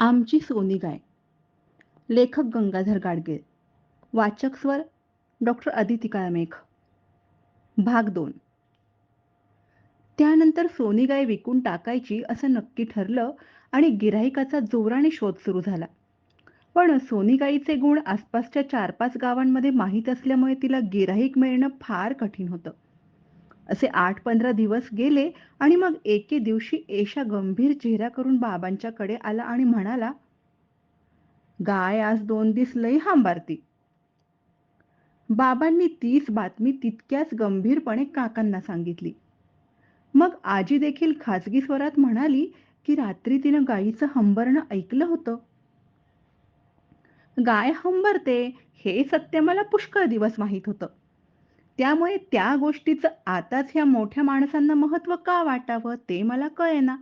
आमची सोनी गाय. लेखक गंगाधर गाडगीळ. वाचक स्वर डॉक्टर अदिती काळमेघ भाग दोन. त्यानंतर सोनी गाय विकून टाकायची असं नक्की ठरलं आणि गिराहिकाचा जोराने शोध सुरू झाला. पण सोनी गाईचे गुण आसपासच्या चार पाच गावांमध्ये माहीत असल्यामुळे तिला गिराहिक मिळणं फार कठीण होतं. असे आठ पंधरा दिवस गेले आणि मग एके दिवशी एशा गंभीर चेहरा करून बाबांच्याकडे आला आणि म्हणाला गाय आज दोन दिस लई हांबारती. बाबांनी तीच बातमी तितक्याच गंभीरपणे काकांना सांगितली. मग आजी देखील खाजगी स्वरात म्हणाली की रात्री तिनं गायीचं हंबरणं ऐकलं होतं. गाय हंबरते हे सत्य मला पुष्कळ दिवस माहीत होतं. त्यामुळे त्या गोष्टीचं आताच ह्या मोठ्या माणसांना महत्त्व का वाटावं ते मला कळेना.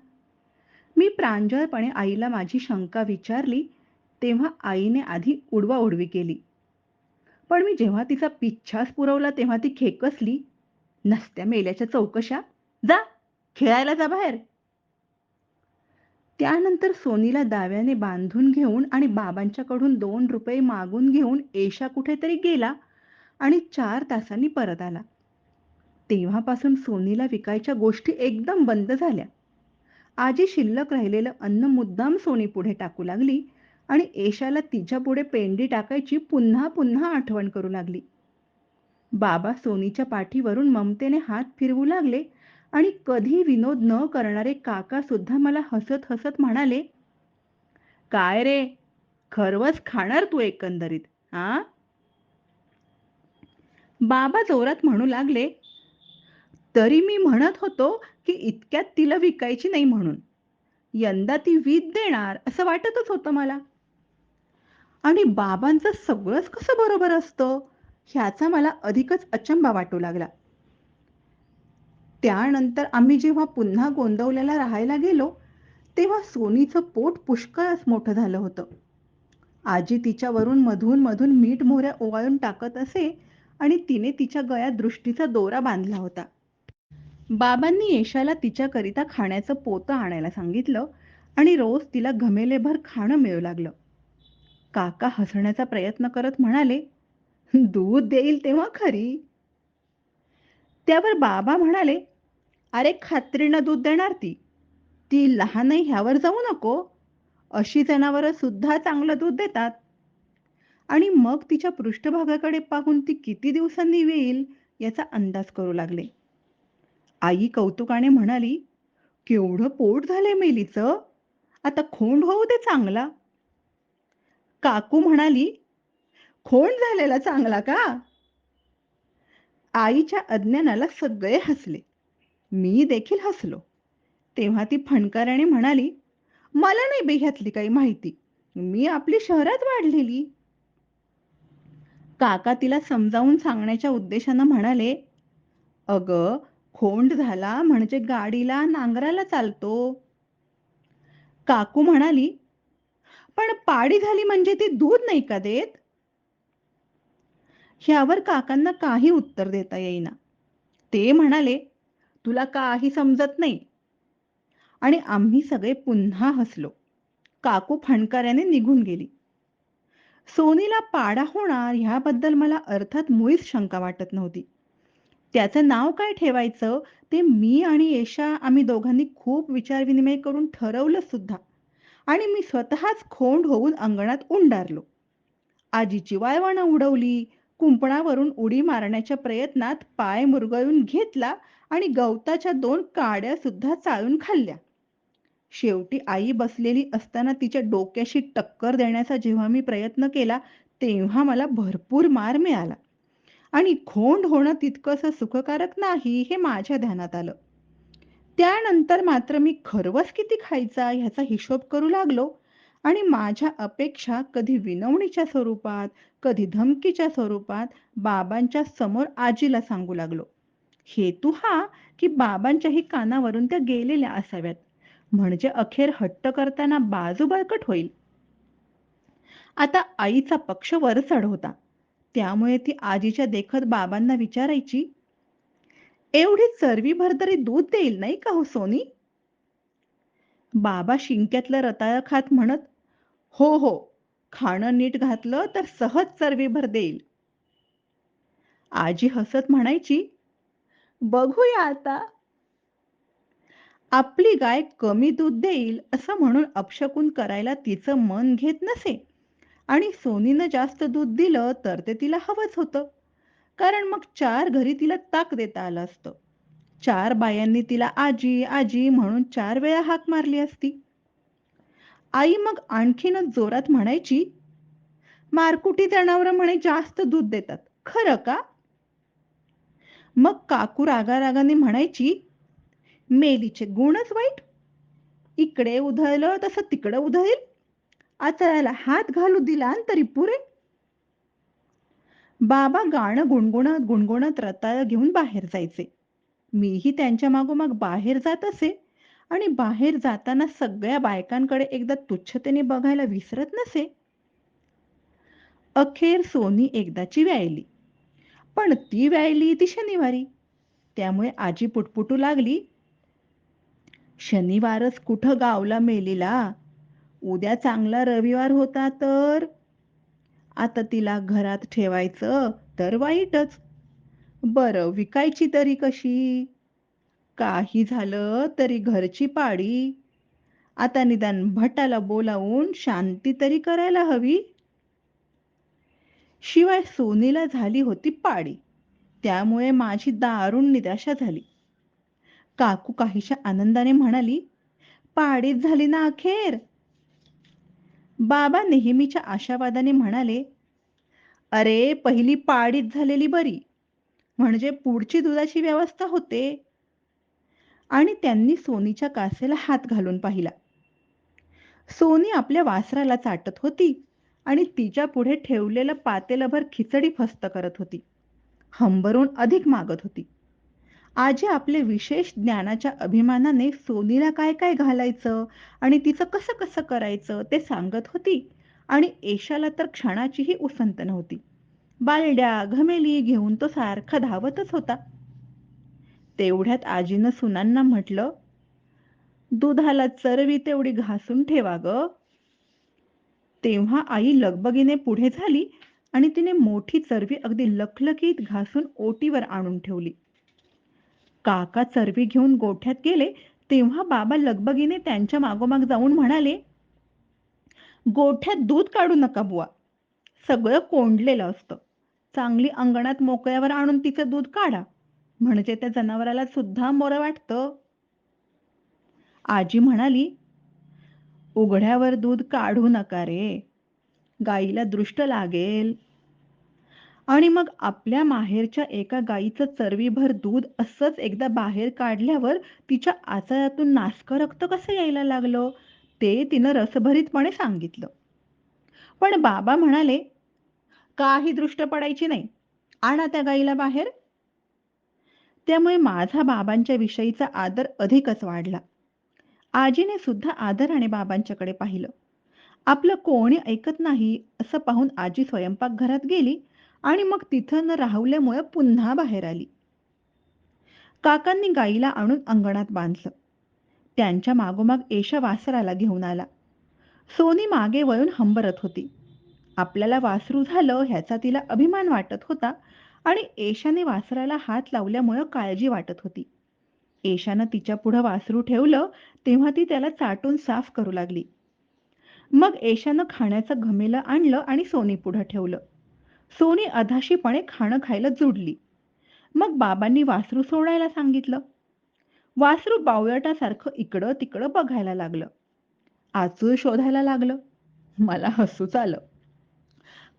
मी प्रांजळपणे आईला माझी शंका विचारली तेव्हा आईने आधी उडवाउडवी केली. पण मी जेव्हा तिचा पिच्छास पुरवला तेव्हा ती खेकसली नसत्या मेल्याच्या चौकशा जा खेळायला जा बाहेर. त्यानंतर सोनीला दाव्याने बांधून घेऊन आणि बाबांच्याकडून दोन रुपये मागून घेऊन एशा कुठेतरी गेला. आणि चार तासांनी परत आला. तेव्हापासून सोनीला विकायच्या गोष्टी एकदम बंद झाल्या. आजी शिल्लक राहिलेलं अन्न मुद्दाम सोनी पुढे टाकू लागली आणि एशाला तिच्या पुढे पेंडी टाकायची पुन्हा पुन्हा आठवण करू लागली. बाबा सोनीच्या पाठीवरून ममतेने हात फिरवू लागले आणि कधी विनोद न करणारे काका सुद्धा मला हसत हसत म्हणाले काय रे? खरवच खाणार तू एकंदरीत हा? बाबा जोरात म्हणू लागले तरी मी म्हणत होतो की इतक्यात तिला विकायची नाही म्हणून. यंदा ती वीज देणार असं वाटतच होतं मला. आणि बाबांचं सगळंच कसं बरोबर असतं ह्याचा मला अधिकच अचंबा वाटू लागला. त्यानंतर आम्ही जेव्हा पुन्हा गोंदवल्याला राहायला गेलो तेव्हा सोनीचं पोट पुष्कळच मोठं झालं होतं. आजी तिच्यावरून मधून मधून मीठ मोहऱ्या ओवाळून टाकत असे आणि तिने तिच्या गळ्यात दृष्टीचा दोरा बांधला होता. बाबांनी येशाला तिच्याकरिता खाण्याचं पोतं आणायला सांगितलं आणि रोज तिला घमेलेभर खाणं मिळू लागलं. काका हसण्याचा प्रयत्न करत म्हणाले दूध देईल तेव्हा खरी. त्यावर बाबा म्हणाले अरे खात्रीनं दूध देणार ती. ती लहान ह्यावर जाऊ नको. अशी जनावरं सुद्धा चांगलं दूध देतात. आणि मग तिच्या पृष्ठभागाकडे पाहून ती किती दिवसांनी येईल याचा अंदाज करू लागले. आई कौतुकाने म्हणाली केवढं पोट झाले मेलीचं? आता खोंड होऊ दे चांगला. काकू म्हणाली खोंड झालेला चांगला का? आईच्या अज्ञानाला सगळे हसले. मी देखील हसलो. तेव्हा ती फणकाराने म्हणाली मला नाही बेह्यातली काही माहिती. मी आपली शहरात वाढलेली. काका तिला समजावून सांगण्याच्या उद्देशानं म्हणाले अग खोंड झाला म्हणजे गाडीला नांगराला चालतो. काकू म्हणाली पण पाडी झाली म्हणजे ती दूध नाही का देत? ह्यावर काकांना काही उत्तर देता येईना. ते म्हणाले तुला काही समजत नाही. आणि आम्ही सगळे पुन्हा हसलो. काकू फणकाऱ्याने निघून गेली. सोनीला पाडा होणार ह्याबद्दल मला अर्थात मुळीच शंका वाटत नव्हती. त्याचं नाव काय ठेवायचं ते मी आणि येशा आम्ही दोघांनी खूप विचारविनिमय करून ठरवलं सुद्धा. आणि मी स्वतःच खोंड होऊन अंगणात उंडारलो. आजीची वाळवणं उडवली कुंपणावरून उडी मारण्याच्या प्रयत्नात पाय मुरगळून घेतला आणि गवताच्या दोन काड्या सुद्धा चाळून खाल्ल्या. शेवटी आई बसलेली असताना तिच्या डोक्याशी टक्कर देण्याचा जेव्हा मी प्रयत्न केला तेव्हा मला भरपूर मार मिळाला. आणि खोंड होणं तितकंसं सुखकारक नाही हे माझ्या ध्यानात आलं. त्यानंतर मात्र मी खरवस किती खायचा ह्याचा हिशोब करू लागलो आणि माझ्या अपेक्षा कधी विनवणीच्या स्वरूपात कधी धमकीच्या स्वरूपात बाबांच्या समोर आजीला सांगू लागलो. हेतू हा की बाबांच्याही कानावरून त्या गेलेल्या असाव्यात. म्हणजे अखेर हट्ट करताना बाजू बळकट होईल. आता आईचा पक्ष वर चढ होता. त्यामुळे ती आजीच्या देखत बाबांना विचारायची एवढी चरवी भरतरी दूध देईल नाही का हो सोनी? बाबा शिंक्यातलं रताळ खात म्हणत हो हो खाणं नीट घातलं तर सहज चरबीभर देईल. आजी हसत म्हणायची बघूया आता आपली गाय कमी दूध देईल असं म्हणून अपशकून करायला तिचं मन घेत नसे. आणि सोनीनं जास्त दूध दिलं तर ते तिला हवंच होतं. कारण मग चार घरी तिला ताक देता आलं असतं. चार बायांनी तिला आजी आजी म्हणून चार वेळा हाक मारली असती. आई मग आणखीनच जोरात म्हणायची मारकुटी जनावरं म्हणे जास्त दूध देतात. खरं का? मग काकू रागारागाने म्हणायची मेलीचे गुणच वाईट. इकडे उधळलं तसं तिकडं उधळेल. आचळ्याला हात घालू दिला तरी पुरे बाबा गाणं गुणगुणत गुणगुणत रताळ घेऊन बाहेर जायचे. मीही त्यांच्या मागोमाग बाहेर जात असे. आणि बाहेर जाताना सगळ्या बायकांकडे एकदा तुच्छतेने बघायला विसरत नसे. अखेर सोनी एकदाची व्यायली. पण ती व्यायली ती शनिवारी. त्यामुळे आजी पुटपुटू लागली. शनिवारच कुठं गावला मेलीला? उद्या चांगला रविवार होता तर? आता तिला घरात ठेवायचं तर वाईटच. बरं विकायची तरी कशी? काही झालं तरी घरची पाडी. आता निदान भटाला बोलावून शांती तरी करायला हवी. शिवाय सोनीला झाली होती पाडी. त्यामुळे माझी दारुण निराशा झाली. काकू काहीशा आनंदाने म्हणाली पाडीत झाली ना अखेर? बाबा नेहमीच्या आशावादाने म्हणाले अरे पहिली पाडीत झालेली बरी म्हणजे पुढची दुधाची व्यवस्था होते. आणि त्यांनी सोनीच्या कासेला हात घालून पाहिला. सोनी आपल्या वासराला चाटत होती आणि तिच्या पुढे ठेवलेलं पातेलभर खिचडी फस्त करत होती. हंबरून अधिक मागत होती. आजी आपले विशेष ज्ञानाच्या अभिमानाने सोनीला काय काय घालायचं आणि तिचं कसं कसं करायचं ते सांगत होती आणि एशाला तर क्षणाचीही उसंत नव्हती. बालड्या घमेली घेऊन तो सारखा धावतच होता. तेवढ्यात आजीनं सुनांना म्हटलं दुधाला चरवी तेवढी घासून ठेवा ग. तेव्हा आई लगबगीने पुढे झाली आणि तिने मोठी चरवी अगदी लखलकीत घासून ओटीवर आणून ठेवली. काका चरबी घेऊन गोठ्यात गेले तेव्हा बाबा लगबगीने त्यांच्या मागोमाग जाऊन म्हणाले गोठ्यात दूध काढू नका बुवा. सगळं कोंडलेलं असतं. चांगली अंगणात मोकळ्यावर आणून तिचं दूध काढा. म्हणजे त्या जनावराला सुद्धा मोर वाटतं. आजी म्हणाली उघड्यावर दूध काढू नका रे. गाईला दृष्ट लागेल. आणि मग आपल्या माहेरच्या एका गाईचं चरवीभर दूध असंच एकदा बाहेर काढल्यावर तिच्या आचारातून नासकं रक्त कसं यायला लागलं? ते तिनं रसभरीतपणे सांगितलं. पण बाबा म्हणाले काही दृष्ट पडायची नाही. आणा त्या गाईला बाहेर. त्यामुळे माझा बाबांच्या विषयीचा आदर अधिकच वाढला. आजीने सुद्धा आदराने बाबांच्याकडे पाहिलं. आपलं कोणी ऐकत नाही असं पाहून आजी स्वयंपाकघरात गेली. आणि मग तिथं न राहुल्यामुळे पुन्हा बाहेर आली. काकांनी गाईला आणून अंगणात बांधलं. त्यांच्या मागोमाग एशा वासराला घेऊन आला. सोनी मागे वळून हंबरत होती. आपल्याला वासरू झालं ह्याचा तिला अभिमान वाटत होता आणि एशाने वासराला हात लावल्यामुळं काळजी वाटत होती. एशानं तिच्या पुढं वासरू ठेवलं तेव्हा ती त्याला चाटून साफ करू लागली. मग एशानं खाण्याचं घमेलं आणलं आणि सोनी पुढं ठेवलं. सोनी अधाशीपणे खाणं खायला जुडली. मग बाबांनी वासरू सोडायला सांगितलं. वासरू बावळटासारखं इकडं तिकडं बघायला लागलं. आचूळ शोधायला लागलं. मला हसूच आलं.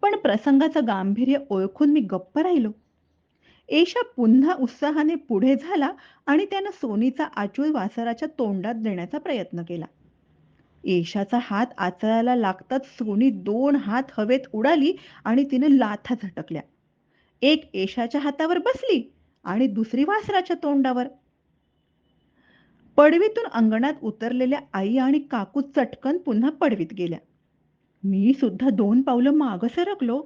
पण प्रसंगाचं गांभीर्य ओळखून मी गप्प राहिलो. एशा पुन्हा उत्साहाने पुढे झाला आणि त्यानं सोनीचा आचूळ वासराच्या तोंडात देण्याचा प्रयत्न केला. येशाचा हात आचळायला लागताच सोनी दोन हात हवेत उडाली आणि तिने लाथा झटकल्या. एक येशाच्या हातावर बसली आणि दुसरी वासराच्या तोंडावर. पडवीतून अंगणात उतरलेल्या आई आणि काकू चटकन पुन्हा पडवीत गेल्या. मी सुद्धा दोन पावलं मागं सरकलो.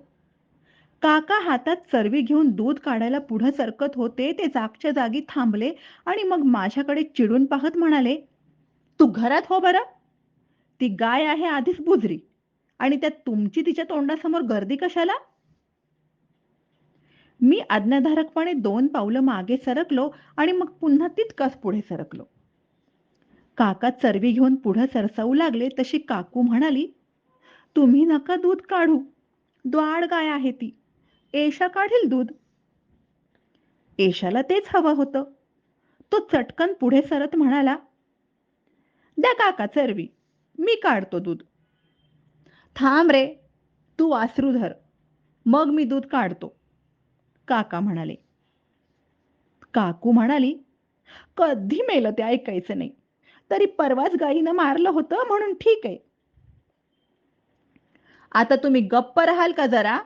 काका हातात चरवी घेऊन दूध काढायला पुढं सरकत होते ते जागच्या जागी थांबले आणि मग माझ्याकडे चिडून पाहत म्हणाले तू घरात हो बरं? ती गाय आहे आधीच बुजरी. आणि त्यात तुमची तिच्या तोंडासमोर गर्दी कशाला? मी आज्ञाधारकपणे दोन पावलं मागे सरकलो आणि मग पुन्हा तितकाच पुढे सरकलो. काका चरवी घेऊन पुढे सरसावू लागले तशी काकू म्हणाली तुम्ही नका दूध काढू. द्वाड गाय आहे ती. एशा काढील दूध. एशाला तेच हवं होतं. तो चटकन पुढे सरत म्हणाला द्या काका चरवी. मी काढतो दूध. थांब रे तू वासरू धर. मग मी दूध काढतो. काका म्हणाले. काकू म्हणाली कधी मेलं ते ऐकायचं नाही. तरी परवाच गाईनं मारलं होतं म्हणून ठीक आहे. आता तुम्ही गप्प राहाल का जरा?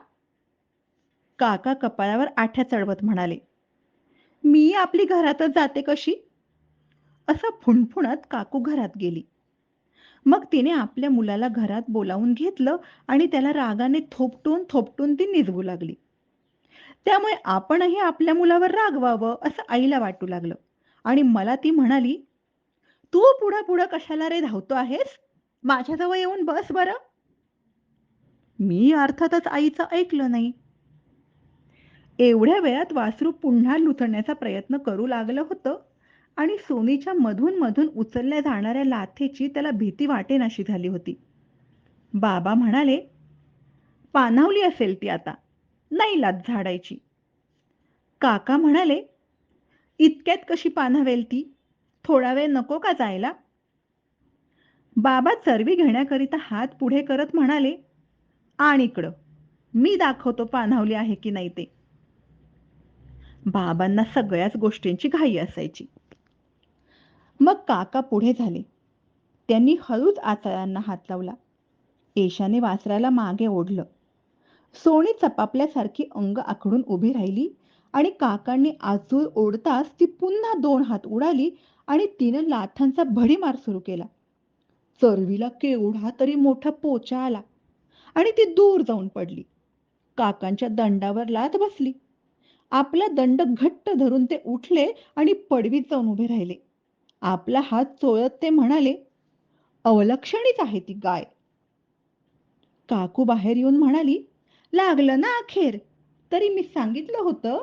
काका कपाळावर आठ्या चढवत म्हणाले. मी आपली घरातच जाते कशी? असं फुणफुणत काकू घरात गेली. मग तिने आपल्या मुलाला घरात बोलावून घेतलं आणि त्याला रागाने थोपटून थोपटून ती निजवू लागली. त्यामुळे आपणही आपल्या मुलावर रागवावं असं आईला वाटू लागलं. आणि मला ती म्हणाली तू पुढं पुढं कशाला रे धावतो आहेस? माझ्याजवळ येऊन बस बरं. मी अर्थातच आईचं ऐकलं नाही. एवढ्या वेळात वासरू पुन्हा लुथण्याचा प्रयत्न करू लागलं होतं. आणि सोनीच्या मधून मधून उचलल्या जाणाऱ्या लाथेची त्याला भीती वाटेनाशी झाली होती. बाबा म्हणाले पानावली असेल ती आता नाही लाथ झाडायची. काका म्हणाले इतक्यात कशी पानावेल ती? थोडा वेळ नको का जायला? बाबा चरवी घेण्याकरिता हात पुढे करत म्हणाले आण इकडं मी दाखवतो पानावली आहे की नाही ते. बाबांना सगळ्याच गोष्टींची घाई असायची. मग काका पुढे झाले. त्यांनी हळूच आचाऱ्यांना हात लावला. एशाने वासराला मागे ओढलं. सोनी चपापल्यासारखी अंग आखडून उभी राहिली आणि काकांनी आजूळ ओढताच ती पुन्हा दोन हात उडाली आणि तिनं लाथांचा भडीमार सुरू केला. चरवीला केवढा तरी मोठा पोचा आला आणि ती दूर जाऊन पडली. काकांच्या दंडावर लाथ बसली. आपला दंड घट्ट धरून ते उठले आणि पडवीत जाऊन उभे राहिले. आपला हात चोळत ते म्हणाले अवलक्षणीच आहे ती गाय. काकू बाहेर येऊन म्हणाली लागलं ना अखेर तरी मी सांगितलं होतं.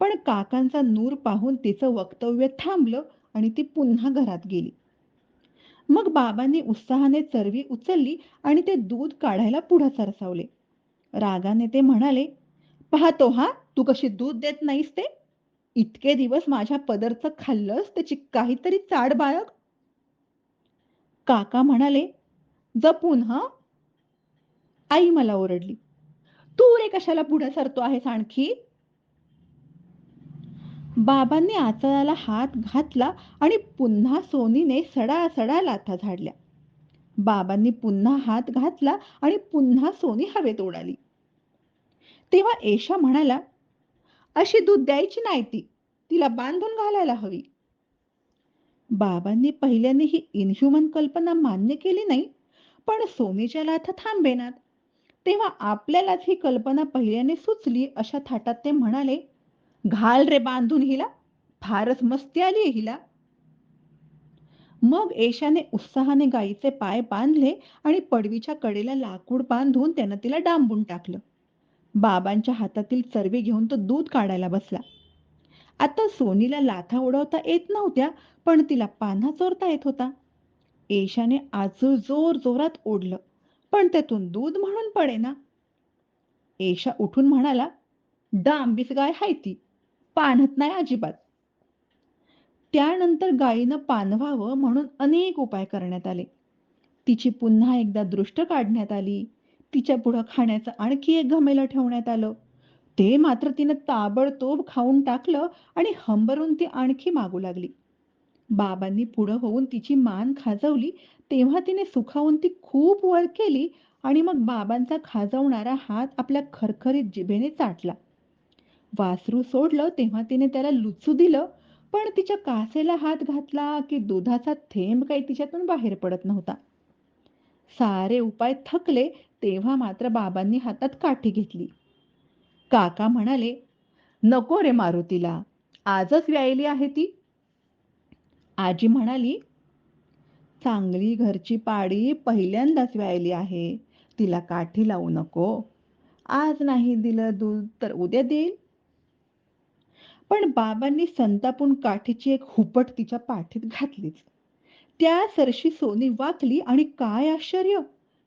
पण काकांचा नूर पाहून तिचं वक्तव्य थांबलं आणि ती पुन्हा घरात गेली. मग बाबांनी उत्साहाने चरवी उचलली आणि ते दूध काढायला पुढे सरसावले. रागाने ते म्हणाले पाहतो हा तू कशी दूध देत नाहीस ते. इतके दिवस माझ्या पदरचं खाल्लंस त्याची काहीतरी चाड बाळग. काका म्हणाले जपून हा. आई मला ओरडली तू रे कशाला पुढे सरतो आहेस आणखी? बाबांनी आचळाला हात घातला आणि पुन्हा सोनीने सडा सडा लाथा झाडल्या. बाबांनी पुन्हा हात घातला आणि पुन्हा सोनी हवेत उडाली तेव्हा एशा म्हणाला अशी दूध द्यायची नाही ती. तिला बांधून घालायला हवी. बाबांनी पहिल्याने ही इनह्युमन कल्पना मान्य केली नाही पण सोनीच्या लाथा थांबेनात. तेव्हा आपल्यालाच ही कल्पना पहिल्याने सुचली अशा थाटात ते म्हणाले घाल रे बांधून हिला फारच मस्ती आली हिला. मग एशाने उत्साहाने गायीचे पाय बांधले आणि पडवीच्या कडेला लाकूड बांधून त्यानं तिला डांबून टाकलं. बाबांच्या हातातील चरवी घेऊन तो दूध काढायला बसला. आता सोनीला लाथा उडवता येत नव्हत्या पण तिला पान्हा चोरता येत होता. एशाने आजू जोर जोरात ओढलं पण त्यातून दूध म्हणून पडे ना एशा उठून म्हणाला डांबीस गाय हाय ती पाणत नाही अजिबात. त्यानंतर गायीनं पानवावं म्हणून अनेक उपाय करण्यात आले. तिची पुन्हा एकदा दृष्ट काढण्यात आली. तिच्या पुढं खाण्याचं आणखी एक घमेलं ठेवण्यात आलं. ते मात्र तिनं ताबडतोब खाऊन टाकलं आणि हंबरून ती आणखी मागू लागली. बाबांनी पुढं होऊन तिची मान खाजवली तेव्हा तिने सुखावून ती खूप वर केली आणि मग बाबांचा खाजवणारा हात आपल्या खरखरीत जिभेने चाटला. वासरू सोडलं तेव्हा तिने त्याला लुचू दिलं पण तिच्या कासेला हात घातला की दुधाचा थेंब काही तिच्यातून बाहेर पडत नव्हता. सारे उपाय थकले तेव्हा मात्र बाबांनी हातात काठी घेतली. काका म्हणाले नको रे मारुतीला आजच व्यायली आहे ती. आजी म्हणाली चांगली घरची पाडी पहिल्यांदाच व्यायली आहे तिला काठी लावू नको. आज नाही दिलं दूध तर उद्या देईल. पण बाबांनी संतापून काठीची एक हुपट तिच्या पाठीत घातलीच. त्या सरशी सोनी वाकली आणि काय आश्चर्य!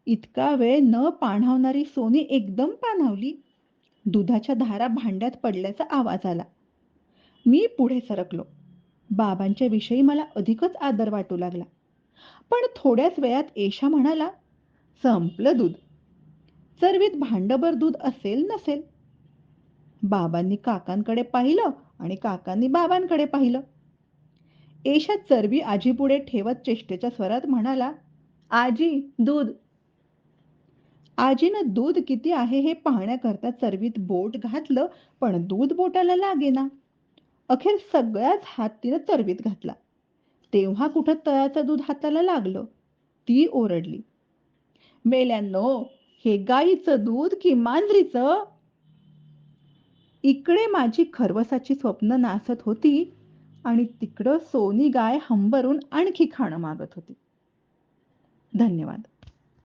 इतका वेळ न पाणावणारी सोनी एकदम पाणावली. दुधाच्या धारा भांड्यात पडल्याचा आवाज आला. मी पुढे सरकलो. बाबांच्या विषयी मला अधिकच आदर वाटू लागला. पण थोड्याच वेळात एशा म्हणाला संपलं दूध. चरवीत भांडभर दूध असेल नसेल. बाबांनी काकांकडे पाहिलं आणि काकांनी बाबांकडे पाहिलं. एशा चरबी आजीपुढे ठेवत चेष्टेच्या स्वरात म्हणाला आजी दूध आजीनं दूध किती आहे हे पाहण्याकरता चरवीत बोट घातलं पण दूध बोटाला लागेना. अखेर सगळ्याच हात तिनं चरवीत घातला. तेव्हा कुठं तळाचं दूध हाताला लागलं? ती ओरडली. मेल्यांनो हे गाईचं दूध कि मांजरीचं? इकडे माझी खरवसाची स्वप्न नासत होती आणि तिकडं सोनी गाय हंबरून आणखी खाणं मागत होती. धन्यवाद.